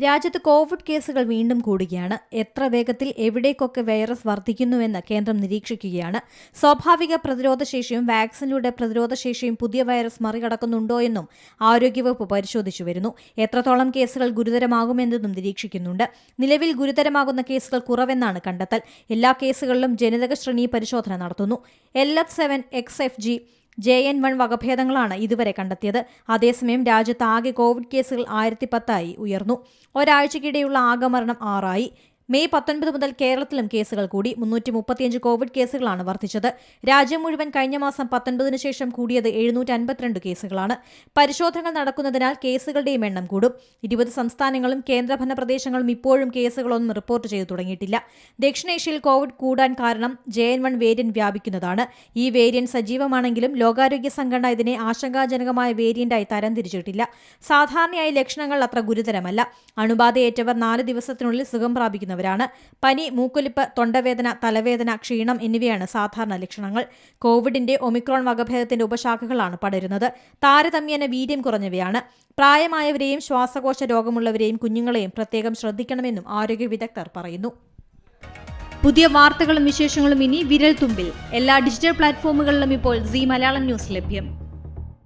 രാജ്യത്ത് കോവിഡ് കേസുകൾ വീണ്ടും കൂടുകയാണ്. എത്ര വേഗത്തിൽ എവിടേക്കൊക്കെ വൈറസ് വർദ്ധിക്കുന്നുവെന്ന് കേന്ദ്രം നിരീക്ഷിക്കുകയാണ്. സ്വാഭാവിക പ്രതിരോധശേഷിയും വാക്സിനിലൂടെ പ്രതിരോധശേഷിയും പുതിയ വൈറസ് മറികടക്കുന്നുണ്ടോ എന്നും ആരോഗ്യവകുപ്പ് പരിശോധിച്ചു വരുന്നു. എത്രത്തോളം കേസുകൾ ഗുരുതരമാകുമെന്നതും നിരീക്ഷിക്കുന്നുണ്ട്. നിലവിൽ ഗുരുതരമാകുന്ന കേസുകൾ കുറവെന്നാണ് കണ്ടെത്തൽ. എല്ലാ കേസുകളിലും ജനിതക ശ്രേണി പരിശോധന നടത്തുന്നു. L F seven X F G J N one വകഭേദങ്ങളാണ് ഇതുവരെ കണ്ടെത്തിയത്. അതേസമയം രാജ്യത്ത് ആകെ കോവിഡ് കേസുകൾ ആയിരത്തി പത്തായി ഉയർന്നു. ഒരാഴ്ചക്കിടെയുള്ള ആകെ മരണം ആറായി. മെയ് പത്തൊൻപത് മുതൽ കേരളത്തിലും കേസുകൾ കൂടി. മുന്നൂറ്റി മുപ്പത്തിയഞ്ച് കോവിഡ് കേസുകളാണ് വർദ്ധിച്ചത്. രാജ്യം മുഴുവൻ കഴിഞ്ഞ മാസം പത്തൊൻപതിനു ശേഷം കൂടിയത് എഴുന്നൂറ്റി അൻപത്തിരണ്ട് കേസുകളാണ്. പരിശോധനകൾ നടക്കുന്നതിനാൽ കേസുകളുടെയും എണ്ണം കൂടും. ഇരുപത് സംസ്ഥാനങ്ങളും കേന്ദ്രഭരണ പ്രദേശങ്ങളും ഇപ്പോഴും കേസുകളൊന്നും റിപ്പോർട്ട് ചെയ്തു തുടങ്ങിയിട്ടില്ല. ദക്ഷിണേഷ്യയിൽ കോവിഡ് കൂടാൻ കാരണം ജെ എൻ വൺ വേരിയന്റ് വ്യാപിക്കുന്നതാണ്. ഈ വേരിയന്റ് സജീവമാണെങ്കിലും ലോകാരോഗ്യ സംഘടന ഇതിനെ ആശങ്കാജനകമായ വേരിയന്റായി തരംതിരിച്ചിട്ടില്ല. സാധാരണയായി ലക്ഷണങ്ങൾ അത്ര ഗുരുതരമല്ല. അണുബാധയേറ്റവർ നാല് ദിവസത്തിനുള്ളിൽ സുഖം പ്രാപിക്കുന്നവരാണ് പനി മൂക്കൊലിപ്പ് തൊണ്ടവേദന തലവേദന ക്ഷീണം എന്നിവയാണ് സാധാരണ ലക്ഷണങ്ങൾ. കോവിഡിന്റെ ഒമിക്രോൺ വകഭേദത്തിന്റെ ഉപശാഖകളാണ് പടരുന്നത്. താരതമ്യേന വീര്യം കുറഞ്ഞവയാണ്. പ്രായമായവരെയും ശ്വാസകോശ രോഗമുള്ളവരെയും കുഞ്ഞുങ്ങളെയും പ്രത്യേകം ശ്രദ്ധിക്കണമെന്നും ആരോഗ്യ വിദഗ്ധർ പറയുന്നു. പുതിയ വാർത്തകളും വിശേഷങ്ങളും ഇനി വിരൽ തുമ്പിൽ എല്ലാ ഡിജിറ്റൽ പ്ലാറ്റ്ഫോമുകളിലും ഇപ്പോൾ സി മലയാളം ന്യൂസ് ലഭ്യം.